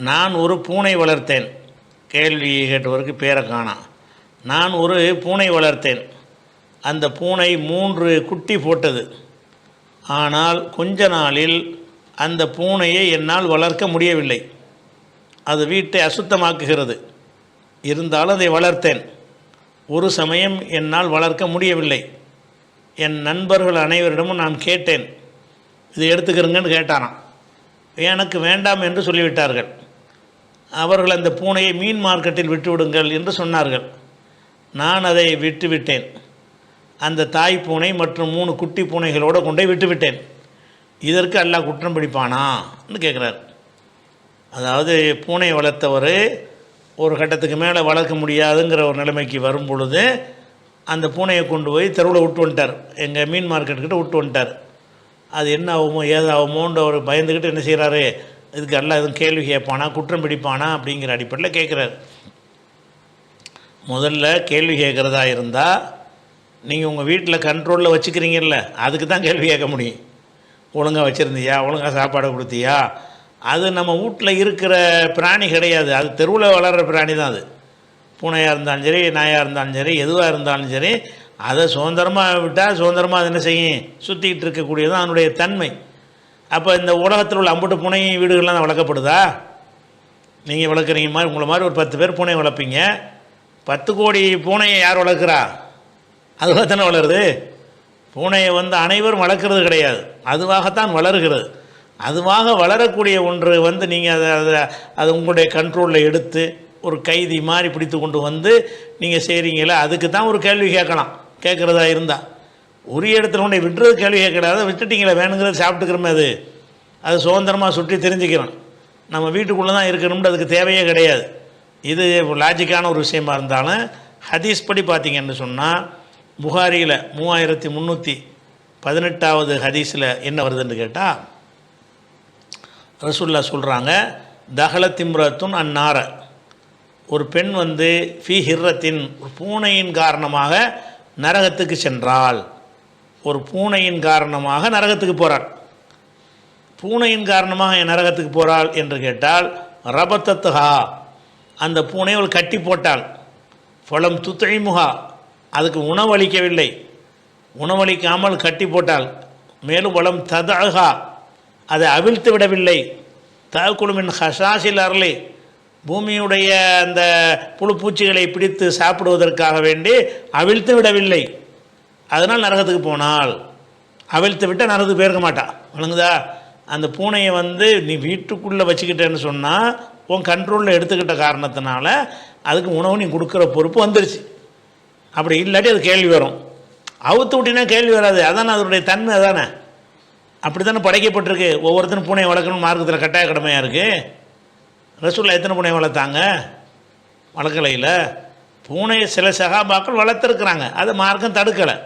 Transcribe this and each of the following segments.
நான் ஒரு பூனை வளர்த்தேன். கேள்வி கேட்டவருக்கு பேரை காணாம் நான் ஒரு பூனை வளர்த்தேன். அந்த பூனை மூன்று குட்டி போட்டது. ஆனால் கொஞ்ச நாளில் அந்த பூனையை என்னால் வளர்க்க முடியவில்லை. அது வீட்டை அசுத்தமாக்குகிறது. இருந்தாலும் அதை வளர்த்தேன். ஒரு சமயம் என்னால் வளர்க்க முடியவில்லை. என் நண்பர்கள் அனைவரிடமும் நான் கேட்டேன். இது எடுத்துக்கிறங்கன்னு கேட்டாராம். எனக்கு வேண்டாம் என்று சொல்லிவிட்டார்கள். அவர்கள் அந்த பூனையை மீன் மார்க்கெட்டில் விட்டுவிடுங்கள் என்று சொன்னார்கள். நான் அதை விட்டுவிட்டேன். அந்த தாய் பூனை மற்றும் மூணு குட்டி பூனைகளோடு கொண்டு போய் விட்டுவிட்டேன். இதற்கு அல்லாஹ் குற்றம் பிடிப்பானான்னு கேட்குறார். அதாவது பூனை வளர்த்தவர் ஒரு கட்டத்துக்கு மேலே வளர்க்க முடியாதுங்கிற ஒரு நிலைமைக்கு வரும் பொழுது அந்த பூனையை கொண்டு போய் தெருவில் விட்டு வந்துட்டார். எங்கள் மீன் மார்க்கெட்டுக்கிட்ட விட்டு வந்துட்டார். அது என்ன ஆகுமோ ஏதாகுமோன்ற அவர் பயந்துக்கிட்டு என்ன செய்கிறாரு இதுக்கு எல்லாம் எதுவும் கேள்வி கேட்பானா குற்றம் பிடிப்பானா அப்படிங்கிற அடிப்படையில் கேட்குறாரு. முதல்ல கேள்வி கேட்குறதா இருந்தால் நீங்கள் உங்கள் வீட்டில் கண்ட்ரோலில் வச்சுக்கிறீங்கல்ல அதுக்கு தான் கேள்வி கேட்க முடியும். ஒழுங்காக வச்சுருந்தியா ஒழுங்காக சாப்பாடு கொடுத்தியா? அது நம்ம வீட்டில் இருக்கிற பிராணி கிடையாது. அது தெருவில் வளர்கிற பிராணி தான் அது. பூனையாக இருந்தாலும் சரி நாயாக இருந்தாலும் சரி எதுவாக இருந்தாலும் சரி அதை சுதந்திரமாக விட்டால் சுதந்திரமாக அது என்ன செய்யும்? சுற்றிக்கிட்டு இருக்கக்கூடியது அதனுடைய தன்மை. அப்போ இந்த உலகத்தில் உள்ள அம்புட்டு பூனை வீடுகள்லாம் தான் வளர்க்கப்படுதா? நீங்கள் வளர்க்குறீங்க மாதிரி உங்களை மாதிரி ஒரு பத்து பேர் பூனை வளர்ப்பீங்க. பத்து கோடி பூனையை யார் வளர்க்குறா? அதுவாக தானே வளருது. பூனையை வந்து அனைவரும் வளர்க்குறது கிடையாது. அதுவாகத்தான் வளர்கிறது. அதுவாக வளரக்கூடிய ஒன்று வந்து நீங்கள் அதை அதை அது உங்களுடைய கண்ட்ரோலில் எடுத்து ஒரு கைதி மாதிரி பிடித்து கொண்டு வந்து நீங்கள் செய்கிறீங்களே அதுக்கு தான் ஒரு கேள்வி கேட்கலாம். கேட்குறதா இருந்தால் உரிய இடத்துல உன்னை விட்டுறது கேள்வி கேட்கக்கூடாது. விட்டுட்டீங்களே வேணுங்கிறது சாப்பிட்டுக்கிறோமே அது. அது சுதந்திரமாக சுற்றி தெரிஞ்சுக்கிறோம். நம்ம வீட்டுக்குள்ளே தான் இருக்கணும்னு அதுக்கு தேவையே கிடையாது. இது லாஜிக்கான ஒரு விஷயமா இருந்தாலும் ஹதீஸ் படி பார்த்தீங்கன்னு சொன்னால் புகாரியில் மூவாயிரத்தி முந்நூற்றி பதினெட்டாவது ஹதீஸில் என்ன வருதுன்னு கேட்டால் ரசுல்லா சொல்கிறாங்க தகல திம்ரத்துன் அந்நார ஒரு பெண் வந்து ஃபி ஹிர்ரத்தின் பூனையின் காரணமாக நரகத்துக்கு சென்றாள். ஒரு பூனையின் காரணமாக நரகத்துக்கு போகிறாள் பூனையின் காரணமாக என் நரகத்துக்கு போகிறாள் என்று கேட்டால் ரபத்தத்துஹா அந்த பூனை அவள் கட்டி போட்டாள். பழம் துத்தைமுகா அதுக்கு உணவளிக்கவில்லை உணவளிக்காமல் கட்டி போட்டாள். மேலும் பலம் ததகா அதை அவிழ்த்து விடவில்லை. தகுழுமின் ஹசாசில் அருளை பூமியுடைய அந்த புழு பூச்சிகளை பிடித்து சாப்பிடுவதற்காக வேண்டி அவிழ்த்து விடவில்லை. அதனால் நரகத்துக்கு போனால். அவிழ்த்து விட்டால் நரகத்துக்கு போயிருக்க மாட்டா. வழங்குதா அந்த பூனையை வந்து நீ வீட்டுக்குள்ளே வச்சுக்கிட்டேன்னு சொன்னால் உன் கண்ட்ரோலில் எடுத்துக்கிட்ட காரணத்தினால அதுக்கு உணவு நீ கொடுக்குற பொறுப்பு வந்துருச்சு. அப்படி இல்லாட்டி அது கேள்வி வரும். அவுத்து விட்டினா கேள்வி வராது. அதானே அதனுடைய தன்மை அதானே? அப்படி தானே படைக்கப்பட்டிருக்கு. ஒவ்வொருத்தரும் பூனை வளர்க்கணும் மார்க்கத்தில் கட்டாய கடமையாக இருக்குது ரசூலில் எத்தனை பூனை வளர்த்தாங்க? வளர்க்கலையில். பூனையை சில சகாபாக்கள் வளர்த்துருக்குறாங்க. அது மார்க்கம் தடுக்கலை.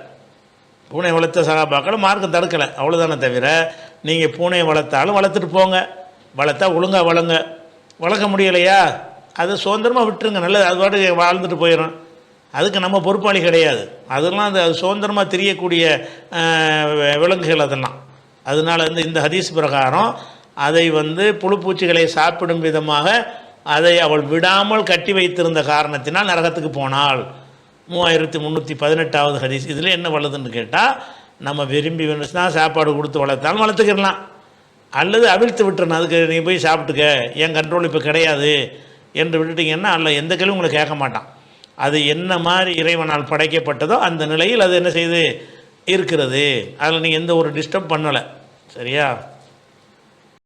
பூனை வளர்த்த சகாபாக்களும் மார்க்கம் தடுக்கலை. அவ்வளோதானே தவிர நீங்கள் பூனையை வளர்த்தாலும் வளர்த்துட்டு போங்க. வளர்த்தா ஒழுங்காக வளங்க வளர்க்க முடியலையா? அது சுதந்திரமாக விட்டுருங்க. நல்லது அது பாட்டுக்கு வாழ்ந்துட்டு போயிடும் அதுக்கு நம்ம பொறுப்பாளி கிடையாது. அதெல்லாம் அது அது சுதந்திரமாக தெரியக்கூடிய விலங்குகள் அதெல்லாம். அதனால் வந்து இந்த ஹதீஸ் பிரகாரம் அதை வந்து புழுப்பூச்சிகளை சாப்பிடும் விதமாக அதை அவள் விடாமல் கட்டி வைத்திருந்த காரணத்தினால் நரகத்துக்கு போனாள். மூவாயிரத்தி முந்நூற்றி பதினெட்டாவது ஹதீஸ். இதில் என்ன வளருதுன்னு கேட்டால் நம்ம விரும்பி வேணுச்சுன்னா சாப்பாடு கொடுத்து வளர்த்தாலும் வளர்த்துக்கிடலாம். அல்லது அவிழ்த்து விட்டுறணும். அதுக்கு நீ போய் சாப்பிட்டுக்க. என் கண்ட்ரோல் இப்போ கிடையாது என்று விட்டுட்டிங்கன்னா அல்ல எந்த கேள்வியும் உங்களை கேட்க மாட்டான். அது என்ன மாதிரி இறைவனால் படைக்கப்பட்டதோ அந்த நிலையில் அது என்ன செய்து இருக்கிறது. அதில் நீங்கள் எந்த ஒரு டிஸ்டர்ப் பண்ணலை. சரியா?